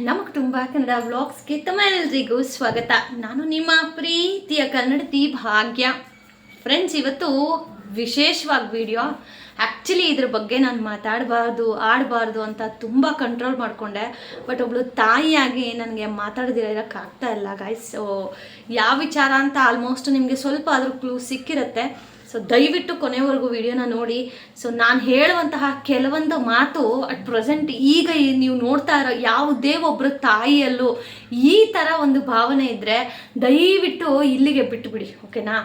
ನಮ್ಮ ಕುಟುಂಬ ಕನ್ನಡ ವ್ಲಾಗ್ಸ್ಗೆ ತಮ್ಮೆಲ್ಲರಿಗೂ ಸ್ವಾಗತ. ನಾನು ನಿಮ್ಮ ಪ್ರೀತಿಯ ಕನ್ನಡತಿ ಭಾಗ್ಯ. ಫ್ರೆಂಡ್ಸ್ ಇವತ್ತು ವಿಶೇಷವಾಗಿ ವಿಡಿಯೋ ಆ್ಯಕ್ಚುಲಿ ಇದ್ರ ಬಗ್ಗೆ ನಾನು ಮಾತಾಡಬಾರ್ದು, ಆಡಬಾರ್ದು ಅಂತ ತುಂಬ ಕಂಟ್ರೋಲ್ ಮಾಡಿಕೊಂಡೆ. ಬಟ್ ಒಬ್ಳು ತಾಯಿಯಾಗಿ ನನಗೆ ಮಾತಾಡದಿರೋಕ್ಕಾಗ್ತಾ ಇಲ್ಲ ಗಾಯ್ಸ್ ಸೊ ಯಾವ ವಿಚಾರ ಅಂತ ಆಲ್ಮೋಸ್ಟ್ ನಿಮಗೆ ಸ್ವಲ್ಪ ಆದರೂ ಕ್ಲೂ ಸಿಕ್ಕಿರುತ್ತೆ. ಸೊ ದಯವಿಟ್ಟು ಕೊನೆವರೆಗೂ ವಿಡಿಯೋನ ನೋಡಿ. ಸೊ ನಾನು ಹೇಳುವಂತಹ ಕೆಲವೊಂದು ಮಾತು ಅಟ್ ಪ್ರೆಸೆಂಟ್ ಈಗ ನೀವು ನೋಡ್ತಾ ಇರೋ ಯಾವುದೇ ಒಬ್ಬರು ತಾಯಿಯಲ್ಲೂ ಈ ಥರ ಒಂದು ಭಾವನೆ ಇದ್ದರೆ ದಯವಿಟ್ಟು ಇಲ್ಲಿಗೆ ಬಿಟ್ಟುಬಿಡಿ ಓಕೆನಾ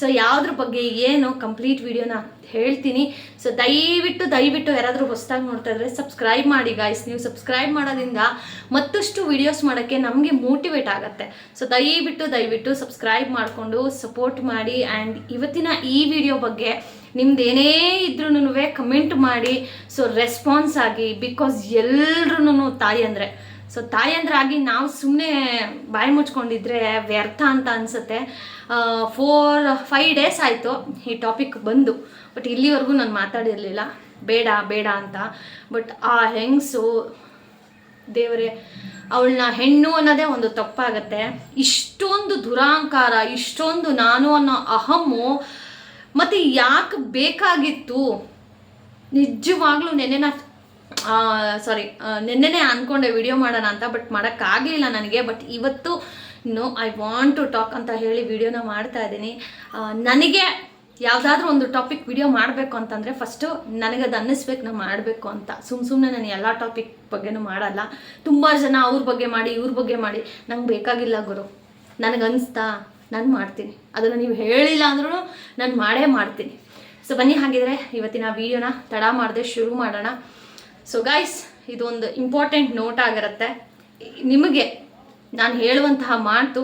ಸೊ ಯಾವುದ್ರ ಬಗ್ಗೆ ಏನು ಕಂಪ್ಲೀಟ್ ವಿಡಿಯೋನ ಹೇಳ್ತೀನಿ. ಸೊ ದಯವಿಟ್ಟು ದಯವಿಟ್ಟು ಯಾರಾದರೂ ಹೊಸದಾಗಿ ನೋಡ್ತಾ ಇದ್ರೆ ಸಬ್ಸ್ಕ್ರೈಬ್ ಮಾಡಿ ಗಾಯ್ಸ್ ನೀವು ಸಬ್ಸ್ಕ್ರೈಬ್ ಮಾಡೋದ್ರಿಂದ ಮತ್ತಷ್ಟು ವಿಡಿಯೋಸ್ ಮಾಡೋಕ್ಕೆ ನಮಗೆ ಮೋಟಿವೇಟ್ ಆಗುತ್ತೆ. ಸೊ ದಯವಿಟ್ಟು ದಯವಿಟ್ಟು ಸಬ್ಸ್ಕ್ರೈಬ್ ಮಾಡಿಕೊಂಡು ಸಪೋರ್ಟ್ ಮಾಡಿ ಆ್ಯಂಡ್ ಇವತ್ತಿನ ಈ ವಿಡಿಯೋ ಬಗ್ಗೆ ನಿಮ್ದು ಏನೇ ಇದ್ರೂ ಕಮೆಂಟ್ ಮಾಡಿ. ಸೊ ರೆಸ್ಪಾನ್ಸ್ ಆಗಿ ಬಿಕಾಸ್ ಎಲ್ರೂ ತಾಯಿ ಅಂದರೆ ಸೊ ತಾಯಂದ್ರಾಗಿ ನಾವು ಸುಮ್ಮನೆ ಬಾಯಿ ಮುಚ್ಕೊಂಡಿದ್ರೆ ವ್ಯರ್ಥ ಅಂತ ಅನಿಸುತ್ತೆ. ಫೋರ್ ಫೈವ್ ಡೇಸ್ ಆಯಿತು ಈ ಟಾಪಿಕ್ ಬಂದು. ಬಟ್ ಇಲ್ಲಿವರೆಗೂ ನಾನು ಮಾತಾಡಿರಲಿಲ್ಲ. ಬೇಡ ಬೇಡ ಅಂತ. ಬಟ್ ಆ ಹೆಂಗಸು, ದೇವರೇ, ಅವಳನ್ನ ಹೆಣ್ಣು ಅನ್ನೋದೇ ಒಂದು ತಪ್ಪಾಗತ್ತೆ. ಇಷ್ಟೊಂದು ದುರಾಂಕಾರ, ಇಷ್ಟೊಂದು ನಾನು ಅನ್ನೋ ಅಹಮ್ಮು ಮತ್ತು ಯಾಕೆ ಬೇಕಾಗಿತ್ತು? ನಿಜವಾಗ್ಲೂ ನೆನ್ನೆನ ಸಾರಿ ನೆನ್ನೆನೇ ಅಂದ್ಕೊಂಡೆ ವಿಡಿಯೋ ಮಾಡೋಣ ಅಂತ ಬಟ್ ಮಾಡೋಕ್ಕಾಗಲಿಲ್ಲ ನನಗೆ. ಬಟ್ ಇವತ್ತು no I want to talk ಅಂತ ಹೇಳಿ ವಿಡಿಯೋನ ಮಾಡ್ತಾ ಇದ್ದೀನಿ. ನನಗೆ ಯಾವುದಾದ್ರೂ ಒಂದು ಟಾಪಿಕ್ ವಿಡಿಯೋ ಮಾಡಬೇಕು ಅಂತಂದರೆ ಫಸ್ಟು ನನಗದು ಅನ್ನಿಸ್ಬೇಕು, ನಾನು ಮಾಡಬೇಕು ಅಂತ. ಸುಮ್ಮ ಸುಮ್ಮನೆ ನಾನು ಎಲ್ಲ ಟಾಪಿಕ್ ಬಗ್ಗೆನೂ ಮಾಡಲ್ಲ. ತುಂಬ ಜನ ಅವ್ರ ಬಗ್ಗೆ ಮಾಡಿ, ಇವ್ರ ಬಗ್ಗೆ ಮಾಡಿ. ನಂಗೆ ಬೇಕಾಗಿಲ್ಲ ಗುರು. ನನಗೆ ಅನಿಸ್ತಾ? ನಾನು ಮಾಡ್ತೀನಿ. ಅದನ್ನು ನೀವು ಹೇಳಿಲ್ಲ ಅಂದ್ರೂ ನಾನು ಮಾಡೇ ಮಾಡ್ತೀನಿ. ಸೊ ಬನ್ನಿ, ಹಾಗಿದ್ರೆ ಇವತ್ತಿನ ವಿಡಿಯೋನ ತಡ ಮಾಡದೆ ಶುರು ಮಾಡೋಣ. ಸೊ ಗೈಸ್ ಇದೊಂದು ಇಂಪಾರ್ಟೆಂಟ್ ನೋಟ್ ಆಗಿರುತ್ತೆ. ನಿಮಗೆ ನಾನು ಹೇಳುವಂತಹ ಮಾತು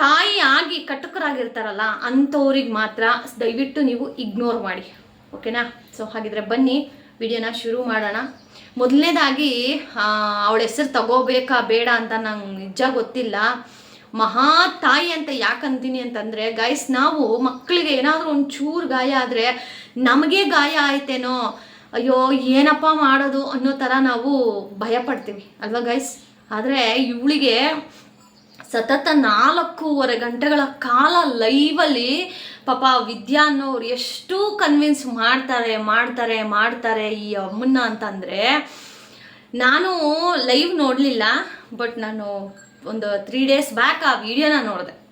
ತಾಯಿ ಆಗಿ ಕಟುಕರಾಗಿರ್ತಾರಲ್ಲ, ಅಂಥವ್ರಿಗೆ ಮಾತ್ರ ದಯವಿಟ್ಟು ನೀವು ಇಗ್ನೋರ್ ಮಾಡಿ. ಓಕೆನಾ ಸೊ ಹಾಗಿದ್ರೆ ಬನ್ನಿ, ವಿಡಿಯೋನ ಶುರು ಮಾಡೋಣ. ಮೊದಲನೇದಾಗಿ ಅವಳ ಹೆಸರು ತಗೋಬೇಕಾ, ಬೇಡ ಅಂತ ನಂಗೆ ನಿಜ ಗೊತ್ತಿಲ್ಲ. ಮಹಾ ತಾಯಿ ಅಂತ ಯಾಕಂತೀನಿ ಅಂತಂದರೆ ಗೈಸ್ ನಾವು ಮಕ್ಕಳಿಗೆ ಏನಾದರೂ ಒಂದು ಚೂರು ಗಾಯ ಆದರೆ ನಮಗೆ ಗಾಯ ಆಯ್ತೇನೋ? ಅಯ್ಯೋ, ಏನಪ್ಪ ಮಾಡೋದು ಅನ್ನೋ ಥರ ನಾವು ಭಯ ಪಡ್ತೀವಿ ಅಲ್ವಾ ಗೈಸ್ ಆದರೆ ಇವಳಿಗೆ ಸತತ ನಾಲ್ಕೂವರೆ ಗಂಟೆಗಳ ಕಾಲ ಲೈವಲ್ಲಿ ಪಾಪ ವಿದ್ಯಾ ಅನ್ನೋರು ಎಷ್ಟು ಕನ್ವಿನ್ಸ್ ಮಾಡ್ತಾರೆ ಮಾಡ್ತಾರೆ ಮಾಡ್ತಾರೆ ಈ ಅಮ್ಮನ್ನ ಅಂತಂದರೆ, ನಾನು ಲೈವ್ ನೋಡಲಿಲ್ಲ ಬಟ್ ನಾನು ಒಂದು ತ್ರೀ ಡೇಸ್ ಬ್ಯಾಕ್ ಆ ವಿಡಿಯೋನ ನೋಡಿದೆ.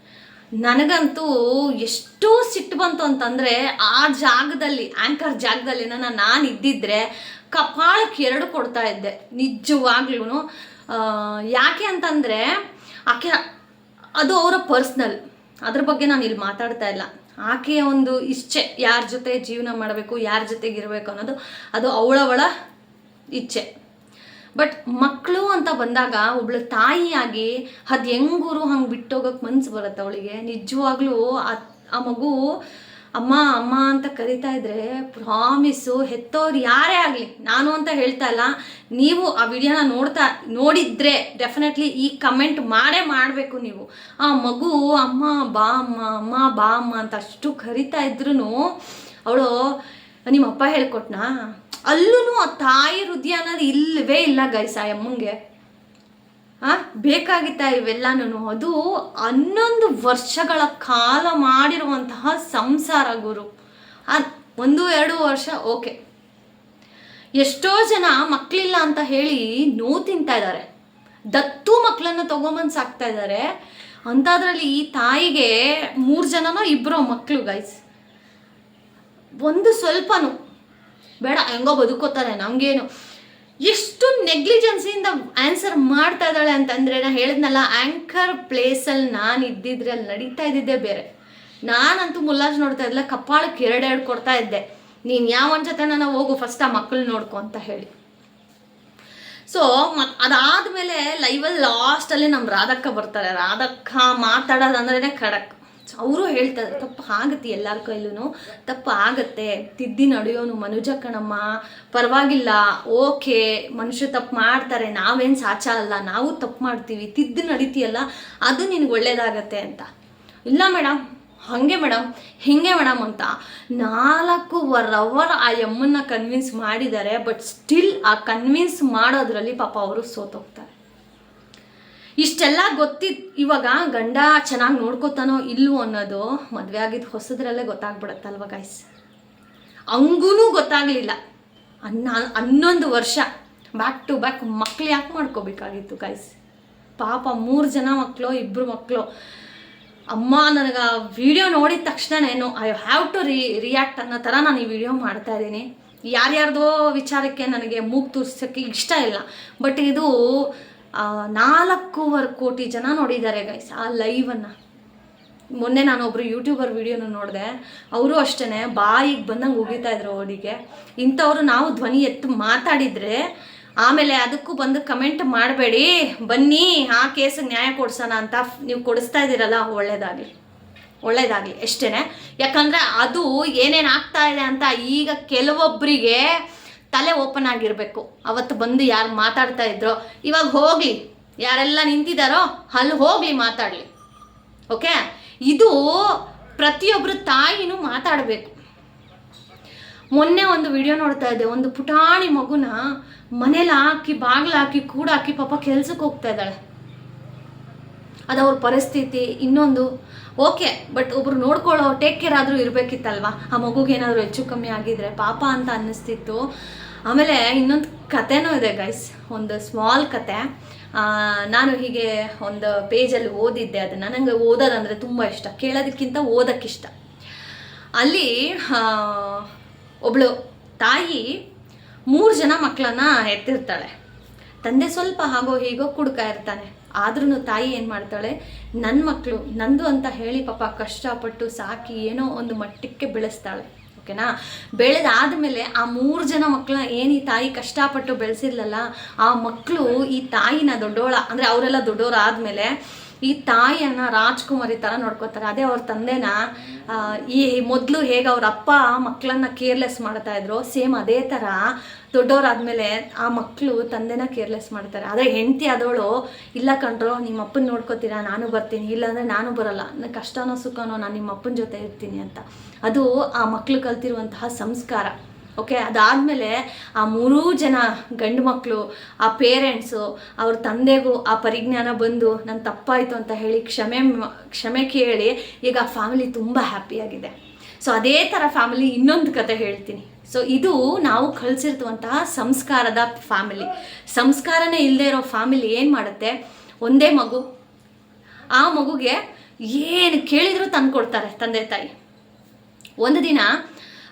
ನನಗಂತೂ ಎಷ್ಟು ಸಿಟ್ಟು ಬಂತು ಅಂತಂದರೆ ಆ ಜಾಗದಲ್ಲಿ ಆ್ಯಂಕರ್ ಜಾಗದಲ್ಲಿ ನಾನು ಇದ್ದಿದ್ರೆ ಕಪಾಳಕ್ಕೆ ಎರಡು ಕೊಡ್ತಾ ಇದ್ದೆ ನಿಜವಾಗ್ಲೂ ಯಾಕೆ ಅಂತಂದರೆ ಆಕೆ ಅದು ಅವರ ಪರ್ಸ್ನಲ್ ಅದ್ರ ಬಗ್ಗೆ ನಾನು ಇಲ್ಲಿ ಮಾತಾಡ್ತಾ ಇಲ್ಲ. ಆಕೆಯ ಒಂದು ಇಚ್ಛೆ, ಯಾರ ಜೊತೆ ಜೀವನ ಮಾಡಬೇಕು, ಯಾರ ಜೊತೆಗಿರಬೇಕು ಅನ್ನೋದು, ಅದು ಅವಳವಳ ಇಚ್ಛೆ. ಬಟ್ ಮಕ್ಕಳು ಅಂತ ಬಂದಾಗ ಒಬ್ಳು ತಾಯಿಯಾಗಿ ಅದು ಹೆಂಗೂರು ಹಂಗೆ ಬಿಟ್ಟೋಗಕ್ಕೆ ಮನ್ಸು ಬರುತ್ತೆ ಅವಳಿಗೆ. ನಿಜವಾಗ್ಲೂ ಆ ಆ ಮಗು ಅಮ್ಮ ಅಮ್ಮ ಅಂತ ಕರಿತಾ ಇದ್ರೆ ಪ್ರಾಮಿಸು ಹೆತ್ತೋರು ಯಾರೇ ಆಗಲಿ, ನಾನು ಅಂತ ಹೇಳ್ತಾ ಇಲ್ಲ, ನೀವು ಆ ವಿಡಿಯೋನ ನೋಡ್ತಾ, ನೋಡಿದ್ರೆ ಡೆಫಿನೆಟ್ಲಿ ಈ ಕಮೆಂಟ್ ಮಾಡೇ ಮಾಡಬೇಕು ನೀವು. ಆ ಮಗು ಅಮ್ಮ, ಬಾ ಅಮ್ಮ ಅಮ್ಮ, ಬಾ ಅಮ್ಮ ಅಂತ ಅಷ್ಟು ಕರಿತಾ ಇದ್ರೂ ಅವಳು, ನಿಮ್ಮ ಅಪ್ಪ ಹೇಳ್ಕೊಟ್ನಾ? ಅಲ್ಲೂ ಆ ತಾಯಿ ಹೃದಯ ಅನ್ನೋದು ಇಲ್ಲವೇ ಇಲ್ಲ ಗೈಸ್ ಆ ಅಮ್ಮಂಗೆ ಆ, ಬೇಕಾಗಿತ್ತ ಇವೆಲ್ಲನೂ ಅದು ಹನ್ನೊಂದು ವರ್ಷಗಳ ಕಾಲ ಮಾಡಿರುವಂತಹ ಸಂಸಾರ ಗುರು. ಒಂದು, ಎರಡು ವರ್ಷ ಓಕೆ ಎಷ್ಟೋ ಜನ ಮಕ್ಕಳಿಲ್ಲ ಅಂತ ಹೇಳಿ ನೋವು ತಿಂತಾ ಇದ್ದಾರೆ ದತ್ತು ಮಕ್ಕಳನ್ನ ತಗೊಂಬಂದು ಸಾಕ್ತಾ ಇದ್ದಾರೆ ಅಂಥದ್ರಲ್ಲಿ ಈ ತಾಯಿಗೆ ಮೂರು ಜನನೋ ಇಬ್ಬರೋ ಮಕ್ಕಳು ಗೈಸ್ ಒಂದು ಸ್ವಲ್ಪನೂ. ಬೇಡ, ಹೆಂಗೋ ಬದುಕೋತಾರೆ ನಮಗೇನು. ಎಷ್ಟು ನೆಗ್ಲಿಜೆನ್ಸಿಯಿಂದ ಆನ್ಸರ್ ಮಾಡ್ತಾ ಇದ್ದಾಳೆ ಅಂತಂದರೆ, ನಾ ಹೇಳಿದ್ನಲ್ಲ ಆ್ಯಂಕರ್ ಪ್ಲೇಸಲ್ಲಿ ನಾನು ಇದ್ದಿದ್ರೆ ಅಲ್ಲಿ ನಡೀತಾ ಇದ್ದಿದ್ದೆ ಬೇರೆ. ನಾನಂತೂ ಮುಲ್ಲಾಜ್ ನೋಡ್ತಾ ಇದ್ದಿಲ್ಲ ಕಪ್ಪಾಳಕ್ಕೆ ಎರಡೆರಡು ಕೊಡ್ತಾ ಇದ್ದೆ. ನೀನು ಯಾವನ ಜೊತೆ ನಾನು ಹೋಗು ಫಸ್ಟ್ ಆ ಮಕ್ಕಳು ನೋಡ್ಕೊ ಅಂತ ಹೇಳಿ. ಸೊ ಮತ್ ಅದಾದಮೇಲೆ ಲೈವಲ್ಲಿ ಲಾಸ್ಟಲ್ಲಿ ನಮ್ಮ ರಾಧಕ್ಕ ಬರ್ತಾರೆ. ರಾಧಕ್ಕ ಮಾತಾಡೋದಂದ್ರೇ ಖಡಕ್. ಅವರು ಹೇಳ್ತಾರೆ ತಪ್ಪು ಆಗತ್ತೆ ಎಲ್ಲರ ಕೈಲೂ ತಪ್ಪು ಆಗತ್ತೆ. ತಿದ್ದಿ ನಡೆಯೋನು ಮನುಜ ಕಣಮ್ಮ. ಪರವಾಗಿಲ್ಲ. ಓಕೆ ಮನುಷ್ಯ ತಪ್ಪು ಮಾಡ್ತಾರೆ. ನಾವೇನು ಸಾಚ ಅಲ್ಲ. ನಾವು ತಪ್ಪು ಮಾಡ್ತೀವಿ. ತಿದ್ದು ನಡೀತೀಯಲ್ಲ. ಅದು ನಿನಗೆ ಒಳ್ಳೇದಾಗತ್ತೆ ಅಂತ. ಇಲ್ಲ ಮೇಡಮ್ ಹಾಗೆ ಮೇಡಮ್ ಹಿಂಗೆ ಮೇಡಮ್ ಅಂತ. ನಾಲ್ಕು ಅವರ್ ಆ ಯಮ್ಮನ್ನ ಕನ್ವಿನ್ಸ್ ಮಾಡಿದ್ದಾರೆ ಬಟ್ ಸ್ಟಿಲ್ ಆ ಕನ್ವಿನ್ಸ್ ಮಾಡೋದ್ರಲ್ಲಿ ಪಾಪ ಅವರು ಸೋತೋಗ್ತಾರೆ. ಇಷ್ಟೆಲ್ಲ ಗೊತ್ತಿತ್ತು ಇವಾಗ ಗಂಡ ಚೆನ್ನಾಗಿ ನೋಡ್ಕೋತಾನೋ ಇಲ್ಲವೋ ಅನ್ನೋದು ಮದುವೆ ಆಗಿದ್ದು ಹೊಸದ್ರಲ್ಲೇ ಗೊತ್ತಾಗ್ಬಿಡತ್ತಲ್ವ ಗೈಸ್ ಹಂಗೂ ಗೊತ್ತಾಗಲಿಲ್ಲ. ಅನ್ನ, ಹನ್ನೊಂದು ವರ್ಷ ಬ್ಯಾಕ್ ಟು ಬ್ಯಾಕ್ ಮಕ್ಳು ಯಾಕೆ ಮಾಡ್ಕೋಬೇಕಾಗಿತ್ತು ಗೈಸ್ ಪಾಪ ಮೂರು ಜನ ಮಕ್ಕಳು ಇಬ್ಬರು ಮಕ್ಕಳು ಅಮ್ಮ ನನಗೆ ಆ ವಿಡಿಯೋ ನೋಡಿದ ತಕ್ಷಣನೇನು I have to re react ಅನ್ನೋ ಥರ ನಾನು ಈ ವಿಡಿಯೋ ಮಾಡ್ತಾ ಇದ್ದೀನಿ. ಯಾರ್ಯಾರ್ದೋ ವಿಚಾರಕ್ಕೆ ನನಗೆ ಮೂಗು ತೋರಿಸೋಕ್ಕೆ ಇಷ್ಟ ಇಲ್ಲ. ಬಟ್ ಇದು ನಾಲ್ಕೂವರೆ ಕೋಟಿ ಜನ ನೋಡಿದ್ದಾರೆ ಗೈಸ್ ಆ ಲೈವನ್ನು ಮೊನ್ನೆ ನಾನು ಒಬ್ರು ಯೂಟ್ಯೂಬರ್ ವಿಡಿಯೋನ ನೋಡಿದೆ. ಅವರು ಅಷ್ಟೇ ಬಾಯಿಗೆ ಬಂದಂಗೆ ಉಗಿತಾ ಇದ್ರು ಅವರಿಗೆ. ಇಂಥವ್ರು ನಾವು ಧ್ವನಿ ಎತ್ತು ಮಾತಾಡಿದರೆ ಆಮೇಲೆ ಅದಕ್ಕೂ ಬಂದು ಕಮೆಂಟ್ ಮಾಡಬೇಡಿ. ಬನ್ನಿ, ಆ ಕೇಸಿಗೆ ನ್ಯಾಯ ಕೊಡ್ಸೋಣ ಅಂತ ನೀವು ಕೊಡಿಸ್ತಾ ಇದ್ದೀರಲ್ಲ, ಒಳ್ಳೇದಾಗಲಿ. ಒಳ್ಳೇದಾಗಲಿ ಅಷ್ಟೇ ಯಾಕಂದರೆ ಅದು ಏನೇನು ಆಗ್ತಾ ಇದೆ ಅಂತ ಈಗ ಕೆಲವೊಬ್ಬರಿಗೆ ತಲೆ ಓಪನ್ ಆಗಿರಬೇಕು. ಅವತ್ತು ಬಂದು ಯಾರು ಮಾತಾಡ್ತಾ ಇದ್ರೋ, ಇವಾಗ ಹೋಗಲಿ. ಯಾರೆಲ್ಲ ನಿಂತಿದ್ದಾರೋ ಅಲ್ಲಿ ಹೋಗಲಿ ಮಾತಾಡಲಿ. ಓಕೆ? ಇದು ಪ್ರತಿಯೊಬ್ಬರು ತಾಯಿನೂ ಮಾತಾಡಬೇಕು. ಮೊನ್ನೆ ಒಂದು ವಿಡಿಯೋ ನೋಡ್ತಾ ಇದ್ದೆ. ಒಂದು ಪುಟಾಣಿ ಮಗುನ ಮನೇಲಿ ಹಾಕಿ, ಬಾಗಿಲು ಹಾಕಿ, ಕೂಡ ಹಾಕಿ ಪಾಪ ಕೆಲ್ಸಕ್ಕೆ ಹೋಗ್ತಾ ಇದ್ದಾಳೆ. ಅದವ್ರ ಪರಿಸ್ಥಿತಿ, ಇನ್ನೊಂದು. ಓಕೆ, ಬಟ್ ಒಬ್ರು ನೋಡ್ಕೊಳ್ಳೋ, ಟೇಕ್ ಕೇರ್ ಆದರೂ ಇರಬೇಕಿತ್ತಲ್ವಾ? ಆ ಮಗುಗೆ ಏನಾದರೂ ಹೆಚ್ಚು ಕಮ್ಮಿ ಆಗಿದ್ರೆ ಪಾಪ ಅಂತ ಅನ್ನಿಸ್ತಿತ್ತು. ಆಮೇಲೆ ಇನ್ನೊಂದು ಕತೆನೂ ಇದೆ ಗೈಸ್ ಒಂದು ಸ್ಮಾಲ್ ಕತೆ. ನಾನು ಹೀಗೆ ಒಂದು ಪೇಜಲ್ಲಿ ಓದಿದ್ದೆ ಅದನ್ನು. ನನಗೆ ಓದೋದಂದರೆ ತುಂಬ ಇಷ್ಟ. ಕೇಳೋದಕ್ಕಿಂತ ಓದೋಕ್ಕಿಷ್ಟ. ಅಲ್ಲಿ ಒಬ್ಬಳು ತಾಯಿ ಮೂರು ಜನ ಮಕ್ಕಳನ್ನ ಎತ್ತಿರ್ತಾಳೆ ತಂದೆ ಸ್ವಲ್ಪ ಹಾಗೋ ಹೀಗೋ ಕುಡ್ಕ ಇರ್ತಾನೆ. ಆದ್ರೂ ತಾಯಿ ಏನು ಮಾಡ್ತಾಳೆ ನನ್ನ ಮಕ್ಕಳು ನಂದು ಅಂತ ಹೇಳಿ ಪಾಪ ಕಷ್ಟಪಟ್ಟು ಸಾಕಿ ಏನೋ ಒಂದು ಮಟ್ಟಕ್ಕೆ ಬೆಳೆಸ್ತಾಳೆ. ಓಕೆನಾ? ಬೆಳೆದಾದ್ಮೇಲೆ ಆ ಮೂರು ಜನ ಮಕ್ಕಳ ಏನು ಈ ತಾಯಿ ಕಷ್ಟಪಟ್ಟು ಬೆಳೆಸಿರ್ಲಲ್ಲ ಆ ಮಕ್ಕಳು ಈ ತಾಯಿನ ದೊಡ್ಡೋಳ, ಅಂದರೆ ಅವರೆಲ್ಲ ದೊಡ್ಡೋರು ಆದಮೇಲೆ ಈ ತಾಯಿಯನ್ನ ರಾಜ್ಕುಮಾರಿ ಥರ ನೋಡ್ಕೋತಾರೆ. ಅದೇ ಅವ್ರ ತಂದೆನ ಈ ಮೊದಲು ಹೇಗೆ ಅವ್ರ ಅಪ್ಪ ಮಕ್ಕಳನ್ನ ಕೇರ್ಲೆಸ್ ಮಾಡ್ತಾ ಇದ್ರು, ಸೇಮ್ ಅದೇ ಥರ ದೊಡ್ಡವರಾದ್ಮೇಲೆ ಆ ಮಕ್ಕಳು ತಂದೆನ ಕೇರ್ಲೆಸ್ ಮಾಡ್ತಾರೆ. ಆದರೆ ಹೆಂಡತಿ ಆದವಳು, ಇಲ್ಲ ಕಣ್ರೋ, ನಿಮ್ಮ ಅಪ್ಪನ ನೋಡ್ಕೋತೀರಾ, ನಾನು ಬರ್ತೀನಿ, ಇಲ್ಲಾಂದರೆ ನಾನು ಬರಲ್ಲ, ನನ್ನ ಕಷ್ಟನೋ ಸುಖನೋ ನಾನು ನಿಮ್ಮ ಅಪ್ಪನ ಜೊತೆ ಇರ್ತೀನಿ ಅಂತ. ಅದು ಆ ಮಕ್ಕಳು ಕಲ್ತಿರುವಂತಹ ಸಂಸ್ಕಾರ. ಓಕೆ ಅದಾದಮೇಲೆ ಆ ಮೂರೂ ಜನ ಗಂಡು ಮಕ್ಕಳು ಆ ಪೇರೆಂಟ್ಸು ಅವ್ರ ತಂದೆಗೂ ಆ ಪರಿಜ್ಞಾನ ಬಂದು ನನ್ನ ತಪ್ಪಾಯಿತು ಅಂತ ಹೇಳಿ ಕ್ಷಮೆ ಕ್ಷಮೆ ಕೇಳಿ ಈಗ ಆ ಫ್ಯಾಮಿಲಿ ತುಂಬ ಹ್ಯಾಪಿಯಾಗಿದೆ ಸೊ ಅದೇ ಥರ ಫ್ಯಾಮಿಲಿ ಇನ್ನೊಂದು ಕತೆ ಹೇಳ್ತೀನಿ. ಸೊ ಇದು ನಾವು ಕಳಿಸಿರ್ತುವಂತಹ ಸಂಸ್ಕಾರದ ಫ್ಯಾಮಿಲಿ ಸಂಸ್ಕಾರನೇ ಇಲ್ಲದೆ ಇರೋ ಫ್ಯಾಮಿಲಿ ಏನು ಮಾಡುತ್ತೆ? ಒಂದೇ ಮಗು. ಆ ಮಗುಗೆ ಏನು ಕೇಳಿದರೂ ತಂದು ಕೊಡ್ತಾರೆ ತಂದೆ ತಾಯಿ. ಒಂದು ದಿನ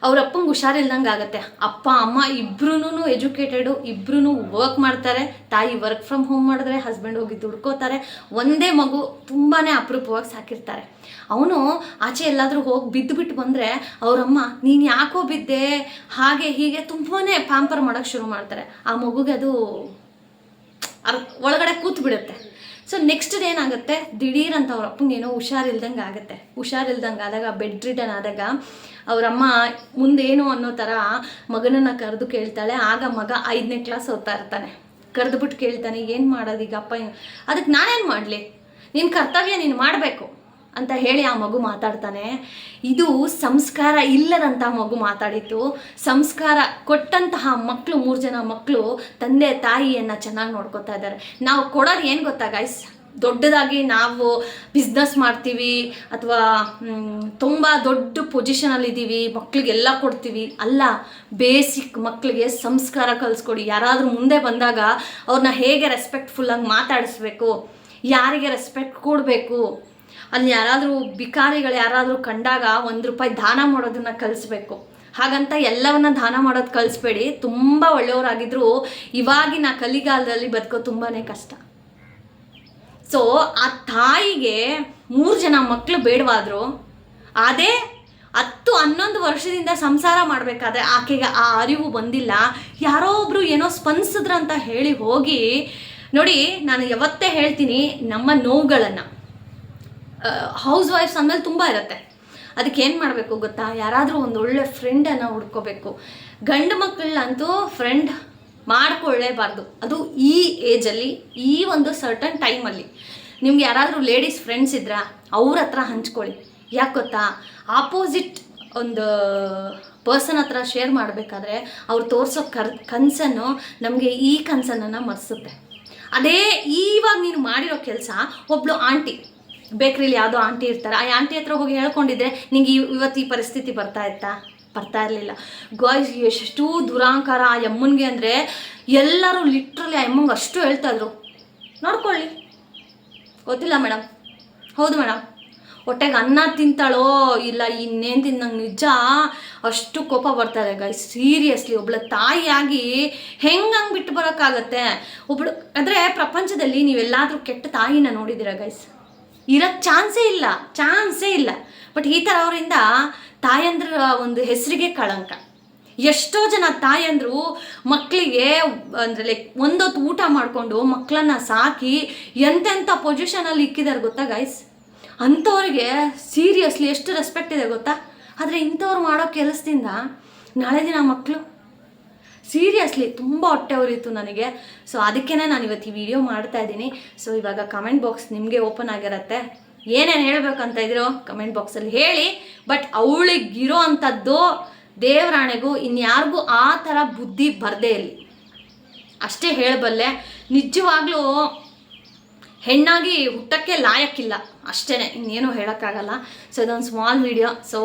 ಅವ್ರ ಅಪ್ಪಂಗೆ ಹುಷಾರಿಲ್ದಂಗೆ ಆಗುತ್ತೆ. ಅಪ್ಪ, ಅಮ್ಮ ಇಬ್ರು ಎಜುಕೇಟೆಡು ಇಬ್ರು ವರ್ಕ್ ಮಾಡ್ತಾರೆ. ತಾಯಿ ವರ್ಕ್ ಫ್ರಮ್ ಹೋಮ್ ಮಾಡಿದ್ರೆ ಹಸ್ಬೆಂಡ್ ಹೋಗಿ ದುಡ್ಕೋತಾರೆ. ಒಂದೇ ಮಗು ತುಂಬಾ ಅಪರೂಪವಾಗಿ ಸಾಕಿರ್ತಾರೆ. ಅವನು ಆಚೆ ಎಲ್ಲಾದರೂ ಹೋಗಿ ಬಿದ್ದುಬಿಟ್ಟು ಬಂದರೆ ಅವರಮ್ಮ, ನೀನು ಯಾಕೋ ಬಿದ್ದೆ? ಹಾಗೆ ಹೀಗೆ ತುಂಬಾ ಪ್ಯಾಂಪರ್ ಮಾಡೋಕ್ಕೆ ಶುರು ಮಾಡ್ತಾರೆ. ಆ ಮಗುಗೆ ಅದು ಅರ್ ಒಳಗಡೆ ಕೂತ್ ಬಿಡುತ್ತೆ ಸೊ ನೆಕ್ಸ್ಟ್ ಏನಾಗುತ್ತೆ? ದಿಢೀರ್ ಅಂತ ಅವ್ರ ಅಪ್ಪಂಗೆ ಏನೋ ಹುಷಾರಿಲ್ದಂಗೆ ಆಗುತ್ತೆ. ಹುಷಾರಿಲ್ದಂಗೆ ಆದಾಗ ಬೆಡ್ ರಿಟರ್ನ್ ಆದಾಗ ಅವರಮ್ಮ ಮುಂದೇನು ಅನ್ನೋ ಥರ ಮಗನನ್ನು ಕರೆದು ಕೇಳ್ತಾಳೆ. ಆಗ ಮಗ ಐದನೇ ಕ್ಲಾಸ್ ಓದ್ತಾ ಇರ್ತಾನೆ. ಕರೆದುಬಿಟ್ಟು ಕೇಳ್ತಾನೆ, ಏನು ಮಾಡೋದು ಈಗ ಅಪ್ಪ? ಅದಕ್ಕೆ ನಾನೇನು ಮಾಡಲಿ? ನಿನ್ನ ಕರ್ತವ್ಯ ನೀನು ಮಾಡಬೇಕು. ಅಂತ ಹೇಳಿ ಆ ಮಗು ಮಾತಾಡ್ತಾನೆ. ಇದು ಸಂಸ್ಕಾರ ಇಲ್ಲದಂಥ ಮಗು ಮಾತಾಡಿತ್ತು ಸಂಸ್ಕಾರ ಕೊಟ್ಟಂತಹ ಮಕ್ಕಳು ಮೂರು ಜನ ಮಕ್ಕಳು ತಂದೆ, ತಾಯಿಯನ್ನು ಚೆನ್ನಾಗಿ ನೋಡ್ಕೋತಾ ಇದ್ದಾರೆ. ನಾವು ಕೊಡೋದು ಏನು ಗೊತ್ತಾ ಗೈಸ್ ದೊಡ್ಡದಾಗಿ ನಾವು ಬಿಸ್ನೆಸ್ ಮಾಡ್ತೀವಿ ಅಥವಾ ತುಂಬ ದೊಡ್ಡ ಪೊಸಿಷನಲ್ಲಿದ್ದೀವಿ ಮಕ್ಕಳಿಗೆಲ್ಲ ಕೊಡ್ತೀವಿ. ಅಲ್ಲ ಬೇಸಿಕ್ ಮಕ್ಕಳಿಗೆ ಸಂಸ್ಕಾರ ಕಲಿಸ್ಕೊಡಿ. ಯಾರಾದರೂ ಮುಂದೆ ಬಂದಾಗ ಅವ್ರನ್ನ ಹೇಗೆ ರೆಸ್ಪೆಕ್ಟ್ಫುಲ್ಲಾಗಿ ಮಾತಾಡಿಸ್ಬೇಕು? ಯಾರಿಗೆ ರೆಸ್ಪೆಕ್ಟ್ ಕೊಡಬೇಕು? ಅಲ್ಲಿ ಯಾರಾದರೂ ಭಿಕಾರಿಗಳು ಯಾರಾದರೂ ಕಂಡಾಗ ಒಂದು ರೂಪಾಯಿ ದಾನ ಮಾಡೋದನ್ನ ಕಲಿಸ್ಬೇಕು. ಹಾಗಂತ ಎಲ್ಲವನ್ನ ದಾನ ಮಾಡೋದು ಕಲಿಸ್ಬೇಡಿ. ತುಂಬ ಒಳ್ಳೆಯವರಾಗಿದ್ದರೂ ಇವಾಗಿನ ಕಲಿಗಾಲದಲ್ಲಿ ಬದುಕೋ ತುಂಬಾ ಕಷ್ಟ. ಸೊ ಆ ತಾಯಿಗೆ ಮೂರು ಜನ ಮಕ್ಕಳು ಬೇಡವಾದ್ರು. ಅದೇ ಹತ್ತು ಹನ್ನೊಂದು ವರ್ಷದಿಂದ ಸಂಸಾರ ಮಾಡಬೇಕಾದ್ರೆ ಆಕೆಗೆ ಆ ಅರಿವು ಬಂದಿಲ್ಲ. ಯಾರೋ ಒಬ್ರು ಏನೋ ಸ್ಪಂದಿಸಿದ್ರಂತ ಹೇಳಿ ಹೋಗಿ, ನೋಡಿ, ನಾನು ಯಾವತ್ತೇ ಹೇಳ್ತೀನಿ, ನಮ್ಮ ನೋವುಗಳನ್ನು. ಹೌಸ್ ವೈಫ್ಸ್ ಅಂದಮೇಲೆ ತುಂಬ ಇರುತ್ತೆ. ಅದಕ್ಕೆ ಏನು ಮಾಡಬೇಕು ಗೊತ್ತಾ? ಯಾರಾದರೂ ಒಂದು ಒಳ್ಳೆ ಫ್ರೆಂಡನ್ನು ಹುಡ್ಕೋಬೇಕು. ಗಂಡು ಮಕ್ಕಳಂತೂ ಫ್ರೆಂಡ್ ಮಾಡ್ಕೊಳ್ಳೇಬಾರ್ದು. ಅದು ಈ ಏಜಲ್ಲಿ, ಈ ಒಂದು ಸರ್ಟನ್ ಟೈಮಲ್ಲಿ ನಿಮ್ಗೆ ಯಾರಾದರೂ ಲೇಡೀಸ್ ಫ್ರೆಂಡ್ಸ್ ಇದ್ರಾ, ಅವ್ರ ಹತ್ರ ಹಂಚ್ಕೊಳ್ಳಿ. ಯಾಕೆ ಗೊತ್ತಾ? ಆಪೋಸಿಟ್ ಒಂದು ಪರ್ಸನ್ ಹತ್ರ ಶೇರ್ ಮಾಡಬೇಕಾದ್ರೆ ಅವ್ರು ತೋರಿಸೋ ಕರ್, ಕನಸನ್ನು ನಮಗೆ ಈ ಕನಸನ್ನು ಮರೆಸುತ್ತೆ. ಅದೇ ಈವಾಗ ನೀನು ಮಾಡಿರೋ ಕೆಲಸ ಒಬ್ಬಳು ಆಂಟಿ. ಬೇಕ್ರಿಲಿ ಯಾವುದೋ ಆಂಟಿ ಇರ್ತಾರೆ. ಆ ಆಂಟಿ ಹತ್ರ ಹೋಗಿ ಹೇಳ್ಕೊಂಡಿದ್ರೆ ನಿಂಗೆ ಇವ್- ಇವತ್ತು ಈ ಪರಿಸ್ಥಿತಿ ಬರ್ತಾ ಇತ್ತಾ? ಬರ್ತಾ ಇರಲಿಲ್ಲ. ಗಾಯ್ಸ್ ಎಷ್ಟು ದುರಾಂಕಾರ ಆ ಯಮ್ಮನಿಗೆ ಅಂದರೆ ಎಲ್ಲರೂ ಲಿಟ್ರಲಿ ಆ ಯಮ್ಮಂಗೆ ಅಷ್ಟು ಹೇಳ್ತಾ ಇದ್ರು. ನೋಡ್ಕೊಳ್ಳಿ. ಗೊತ್ತಿಲ್ಲ ಮೇಡಮ್ ಹೌದು ಮೇಡಮ್ ಹೊಟ್ಟೆಗೆ ಅನ್ನ ತಿಂತಾಳೋ ಇಲ್ಲ ಇನ್ನೇನು ತಿನ್ನಂಗೆ ನಿಜ? ಅಷ್ಟು ಕೋಪ ಬರ್ತಾರೆ ಗಾಯ್ಸ್ ಸೀರಿಯಸ್ಲಿ ಒಬ್ಳ ತಾಯಿಯಾಗಿ ಹೆಂಗಂಗೆ ಬಿಟ್ಟು ಬರೋಕ್ಕಾಗತ್ತೆ? ಒಬ್ಳು ಅಂದರೆ ಪ್ರಪಂಚದಲ್ಲಿ ನೀವೆಲ್ಲಾದರೂ ಕೆಟ್ಟ ತಾಯಿನ ನೋಡಿದ್ದೀರಾ ಗೈಸ್ ಇರೋಕ್ಕೆ ಚಾನ್ಸೇ ಇಲ್ಲ ಚಾನ್ಸೇ ಇಲ್ಲ. ಬಟ್ ಈ ಥರ ಅವರಿಂದ ತಾಯಂದ್ರ ಒಂದು ಹೆಸರಿಗೆ ಕಳಂಕ. ಎಷ್ಟೋ ಜನ ತಾಯಂದರು ಮಕ್ಕಳಿಗೆ ಅಂದರೆ ಲೈಕ್ ಒಂದೊತ್ತು ಊಟ ಮಾಡಿಕೊಂಡು ಮಕ್ಕಳನ್ನ ಸಾಕಿ ಎಂತೆಂಥ ಪೊಸಿಷನಲ್ಲಿ ಇಕ್ಕಿದ್ದಾರೆ ಗೊತ್ತಾ ಗೈಸ್ ಅಂಥವ್ರಿಗೆ ಸೀರಿಯಸ್ಲಿ ಎಷ್ಟು ರೆಸ್ಪೆಕ್ಟ್ ಇದೆ ಗೊತ್ತಾ? ಆದರೆ ಇಂಥವ್ರು ಮಾಡೋ ಕೆಲಸದಿಂದ ನಾಳೆ ದಿನ ಮಕ್ಕಳು ಸೀರಿಯಸ್ಲಿ ತುಂಬ ಹೊಟ್ಟೆ ಉರಿತು ನನಗೆ. ಸೊ ಅದಕ್ಕೇ ನಾನು ಇವತ್ತು ಈ ವಿಡಿಯೋ ಮಾಡ್ತಾ ಇದ್ದೀನಿ. ಸೊ ಇವಾಗ ಕಮೆಂಟ್ ಬಾಕ್ಸ್ ನಿಮಗೆ ಓಪನ್ ಆಗಿರತ್ತೆ. ಏನೇನು ಹೇಳಬೇಕಂತ ಇದ್ರು ಕಮೆಂಟ್ ಬಾಕ್ಸಲ್ಲಿ ಹೇಳಿ. ಬಟ್ ಅವಳಿಗಿರೋ ಅಂಥದ್ದು ದೇವರಾಣೆಗೂ ಇನ್ಯಾರಿಗೂ ಆ ಥರ ಬುದ್ಧಿ ಬರದೇ ಇರಲಿ ಅಷ್ಟೇ ಹೇಳಬಲ್ಲೆ, ನಿಜವಾಗ್ಲೂ ಹೆಣ್ಣಾಗಿ ಹುಟ್ಟಕ್ಕೆ ಲಾಯಕ್ಕಿಲ್ಲ. ಅಷ್ಟೇ ಇನ್ನೇನು ಹೇಳೋಕ್ಕಾಗಲ್ಲ. ಸೊ ಇದೊಂದು ಸ್ಮಾಲ್ ವಿಡಿಯೋ ಸೊ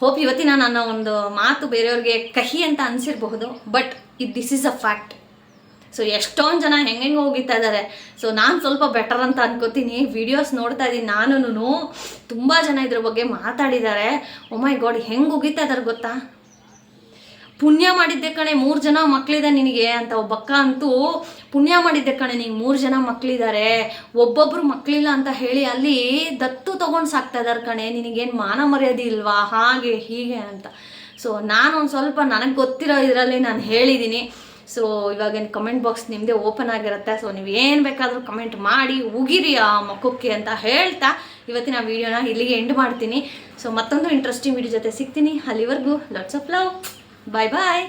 ಹೋಪ್ ಇವತ್ತಿನ ನನ್ನ ಒಂದು ಮಾತು ಬೇರೆಯವ್ರಿಗೆ ಕಹಿ ಅಂತ ಅನಿಸಿರಬಹುದು but it this is a fact so ಎಷ್ಟೊಂದು ಜನ ಹೆಂಗೆ ಹೋಗಿತಾ ಇದ್ದಾರೆ. ಸೊ ನಾನು ಸ್ವಲ್ಪ ಬೆಟರ್ ಅಂತ ಅನ್ಕೋತೀನಿ. ವಿಡಿಯೋಸ್ ನೋಡ್ತಾ ಇದ್ದೀನಿ ನಾನು ತುಂಬ ಜನ ಇದ್ರ ಬಗ್ಗೆ ಮಾತಾಡಿದ್ದಾರೆ. ಒಮ್ಮೈ ಗಾಡ್ ಹೆಂಗೆ ಹೋಗಿತಾ ಇದ್ದಾರೆ ಗೊತ್ತಾ? ಪುಣ್ಯ ಮಾಡಿದ್ದೆ ಕಣೆ, ಮೂರು ಜನ ಮಕ್ಕಳಿದೆ ನಿನಗೆ ಅಂತ ಒಬ್ಬಕ್ಕ ಅಂತೂ, ಪುಣ್ಯ ಮಾಡಿದ್ದೆ ಕಣೆ ನಿಂಗೆ ಮೂರು ಜನ ಮಕ್ಕಳಿದ್ದಾರೆ ಒಬ್ಬೊಬ್ರು ಮಕ್ಕಳಿಲ್ಲ ಅಂತ ಹೇಳಿ ಅಲ್ಲಿ ದತ್ತು ತಗೊಂಡು ಸಾಕ್ತಾ ಇದ್ದಾರೆ ಕಣೆ, ನಿನಗೇನು ಮಾನ ಮರ್ಯಾದೆ ಇಲ್ವಾ, ಹಾಗೆ, ಹೀಗೆ ಅಂತ. ಸೊ ನಾನು ಒಂದು ಸ್ವಲ್ಪ ನನಗೆ ಗೊತ್ತಿರೋ ಇದರಲ್ಲಿ ನಾನು ಹೇಳಿದ್ದೀನಿ ಸೊ ಇವಾಗ ಕಮೆಂಟ್ ಬಾಕ್ಸ್ ನಿಮ್ಮದೇ ಓಪನ್ ಆಗಿರುತ್ತೆ. ಸೊ ನೀವು ಏನು ಬೇಕಾದರೂ ಕಮೆಂಟ್ ಮಾಡಿ, ಉಗಿರಿ ಆ ಮಕ್ಕಕ್ಕೆ ಅಂತ ಹೇಳ್ತಾ ಇವತ್ತಿನ ವಿಡಿಯೋನ ಇಲ್ಲಿಗೆ ಎಂಡ್ ಮಾಡ್ತೀನಿ. ಸೊ ಮತ್ತೊಂದು ಇಂಟ್ರೆಸ್ಟಿಂಗ್ ವಿಡಿಯೋ ಜೊತೆ ಸಿಗ್ತೀನಿ. ಅಲ್ಲಿವರೆಗೂ lots of love bye bye